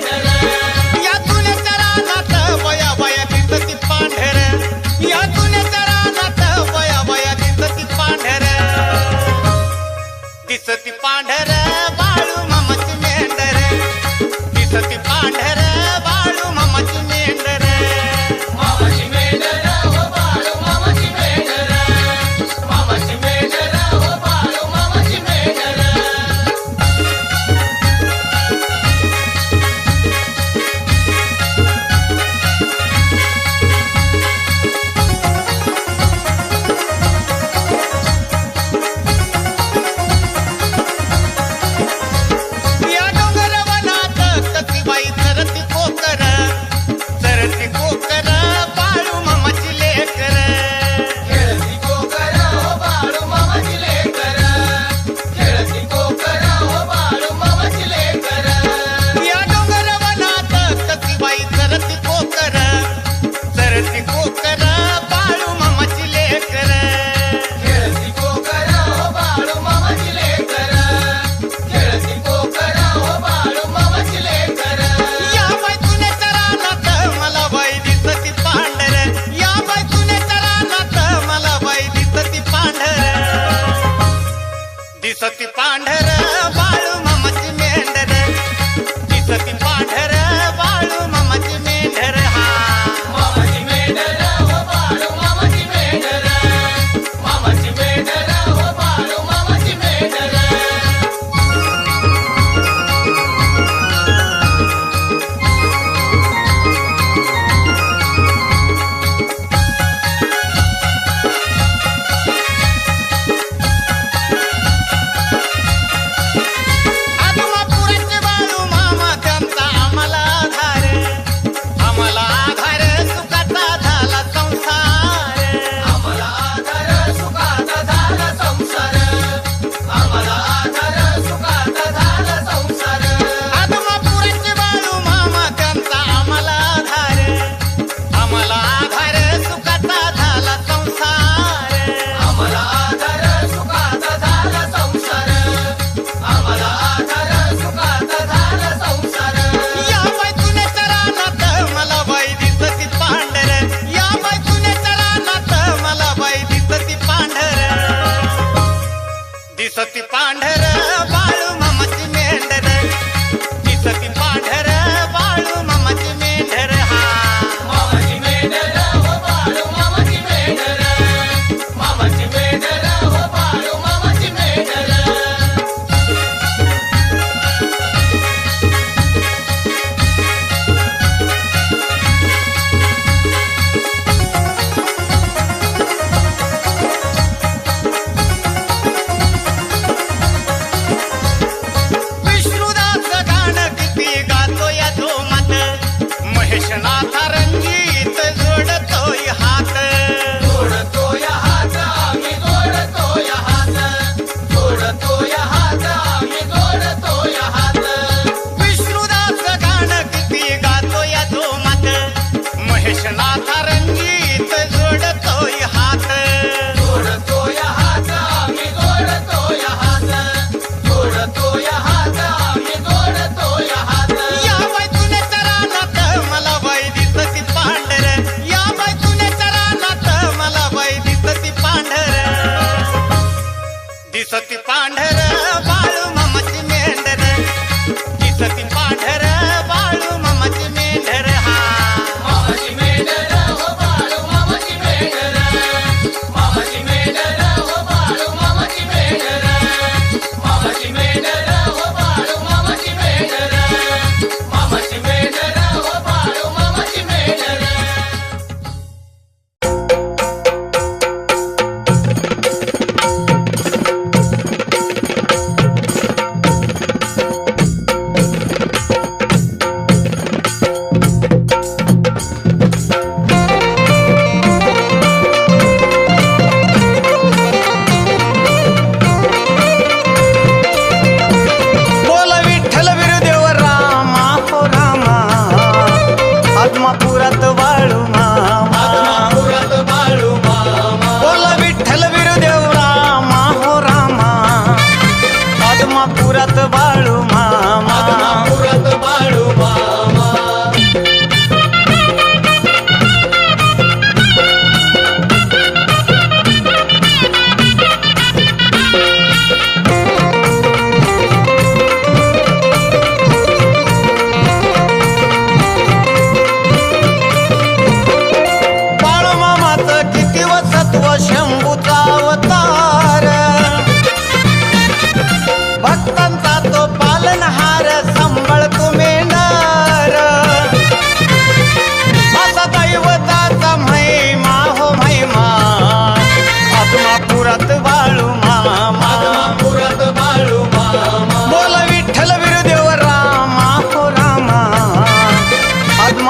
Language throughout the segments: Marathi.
Hello. ஆண்டர सती पांढर बाळू महेशनाथ रंगीत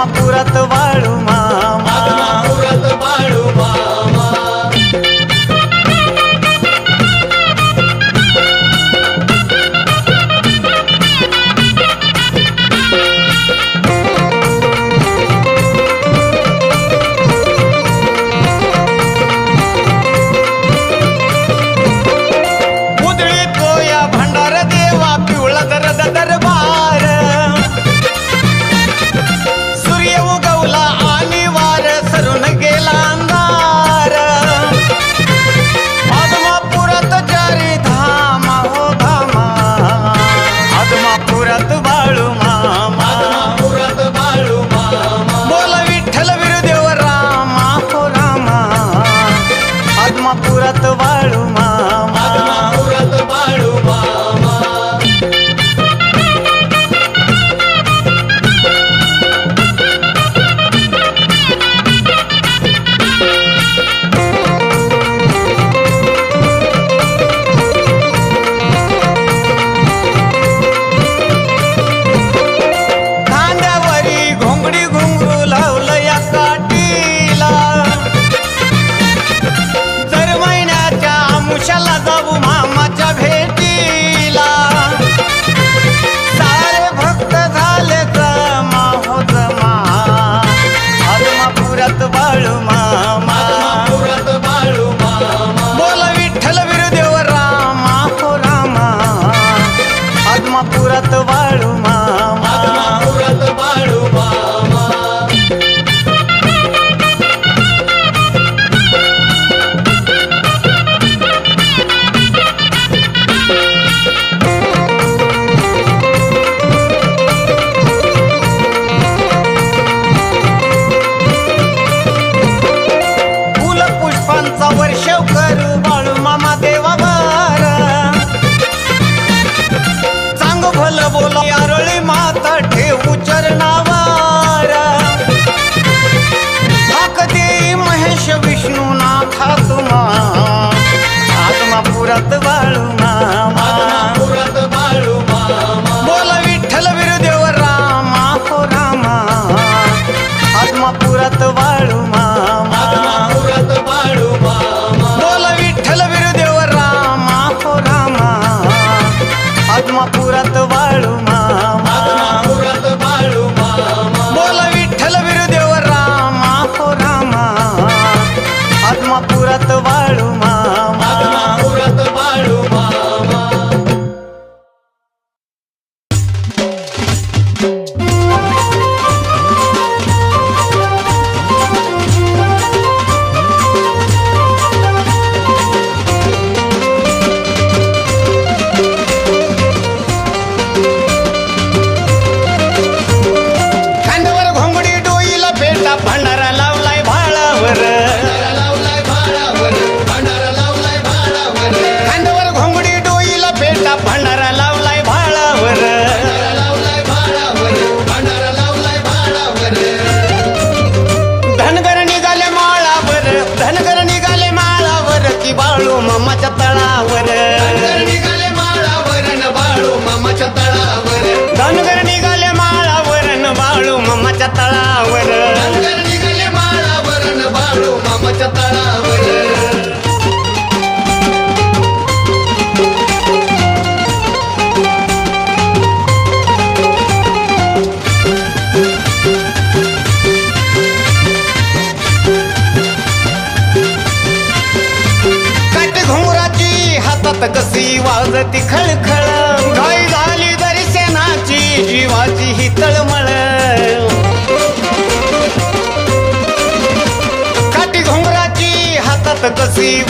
पुरात वाळू मा पद्मापुरात वाळू.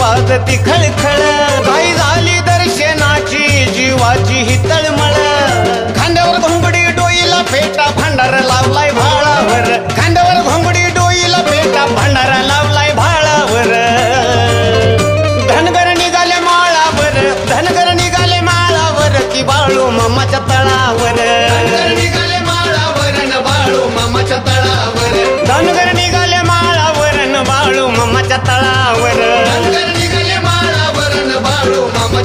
वाजती खळखळ. भाई झाली दर्शनाची जीवाची हित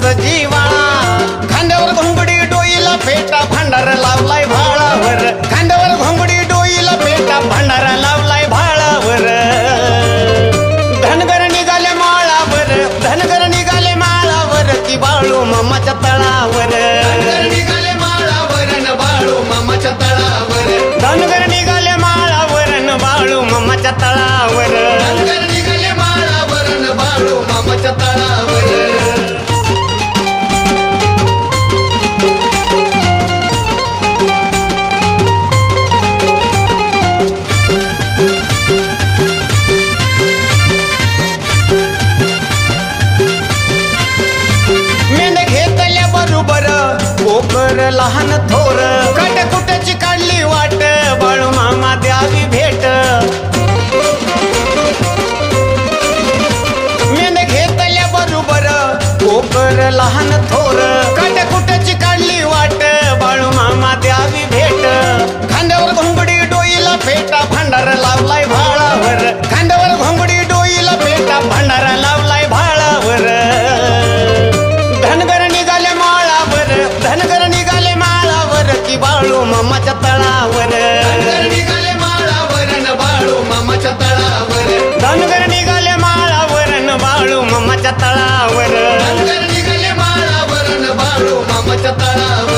ध्वजी लहान थोर तळावर. निघाले माळावरण बाळू मामाच्या तळावर.